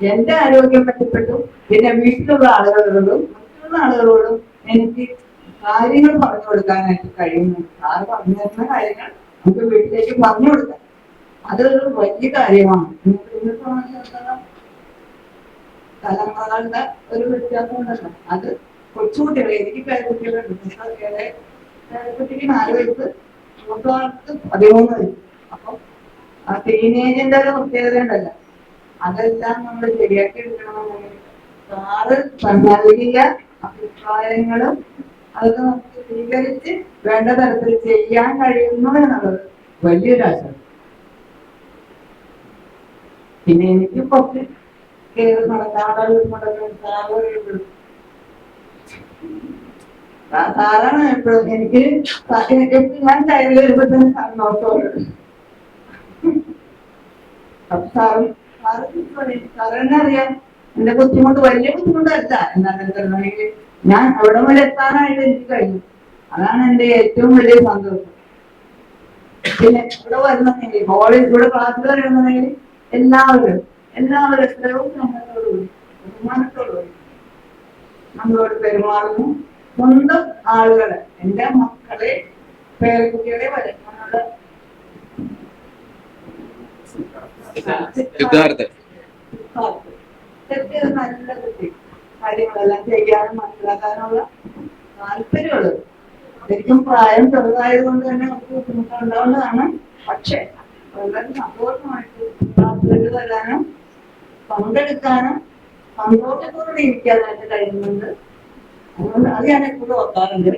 എന്റെ ആരോഗ്യം മെച്ചപ്പെട്ടു. എന്റെ വീട്ടിലുള്ള ആളുകളോടും മറ്റുള്ള ആളുകളോടും എനിക്ക് കാര്യങ്ങൾ പറഞ്ഞു കൊടുക്കാനായിട്ട് കഴിയുന്നു. സാറ് പറഞ്ഞു തരുന്ന കാര്യങ്ങൾ നമുക്ക് വീട്ടിലേക്ക് പറഞ്ഞു കൊടുക്കാം. അതൊരു വലിയ കാര്യമാണ്. തലമുറകളുടെ ഒരു വ്യത്യാസം ഉണ്ടല്ലോ. അത് കൊച്ചുകുട്ടികളെ എനിക്ക് പേരക്കുട്ടികളുണ്ട് കുട്ടികളെ പേരക്കുട്ടിക്ക് നാല് വയസ്സ് മൂത്തവർക്ക് പതിമൂന്ന് വയസ്സ്. അപ്പം ആ ടീനേജിന്റെ ഒരു പ്രത്യേകത ഉണ്ടല്ലോ. അതെല്ലാം നമ്മൾ ശരിയാക്കി എടുക്കണമെന്നുണ്ടെങ്കിൽ സാറ് അഭിപ്രായങ്ങളും അതൊക്കെ നമുക്ക് സ്വീകരിച്ച് വേണ്ട തരത്തിൽ ചെയ്യാൻ കഴിയുന്നു എന്നുള്ളത് വലിയൊരു ആശയം പിന്നെ എനിക്ക് കുറച്ച് കയറി നടക്കാതെ സാറാണ് എപ്പോഴും എനിക്ക് ഞാൻ കയറി വരുമ്പോ തന്നെ അപ്പൊ സാറും സാറിനെ അറിയാം എന്റെ ബുദ്ധിമുട്ട് വലിയ ബുദ്ധിമുട്ടല്ല. എന്താണെന്ന് ഞാൻ അവിടെ വരെ എത്താനായിട്ട് എനിക്ക് കഴിഞ്ഞു അതാണ് എന്റെ ഏറ്റവും വലിയ സന്തോഷം. പിന്നെ ഇവിടെ വരുന്നെങ്കിൽ ഹോളിൽ ഇവിടെ ക്ലാസ്സിൽ വരുന്നെങ്കിൽ എല്ലാവരും എല്ലാവരും എത്രയോ സ്നേഹത്തോടുകൂടി ബഹുമാനത്തോടുകൂടി നമ്മളോട് പെരുമാറുന്നു. സ്വന്തം ആളുകളെ എന്റെ മക്കളെ പേരക്കുട്ടികളെ വരെ നമ്മൾ സിദ്ധാർത്ഥ് തെറ്റ് നല്ല തെറ്റ് കാര്യങ്ങളെല്ലാം ചെയ്യാനും മനസ്സിലാക്കാനുള്ള താല്പര്യമുള്ളത്. ശരിക്കും പ്രായം ചെറുതായത് കൊണ്ട് തന്നെ നമുക്ക് ബുദ്ധിമുട്ടുണ്ടാവുന്നതാണ്. പക്ഷെ വളരെ സന്തോഷമായിട്ട് ക്ലാസ്സുകളിൽ വരാനും പങ്കെടുക്കാനും സന്തോഷത്തോടെ ഇരിക്കാനായിട്ട് കഴിയുന്നുണ്ട്. അതുകൊണ്ട് അത് ഞാൻ എപ്പോഴും ഓർക്കാറുണ്ട്.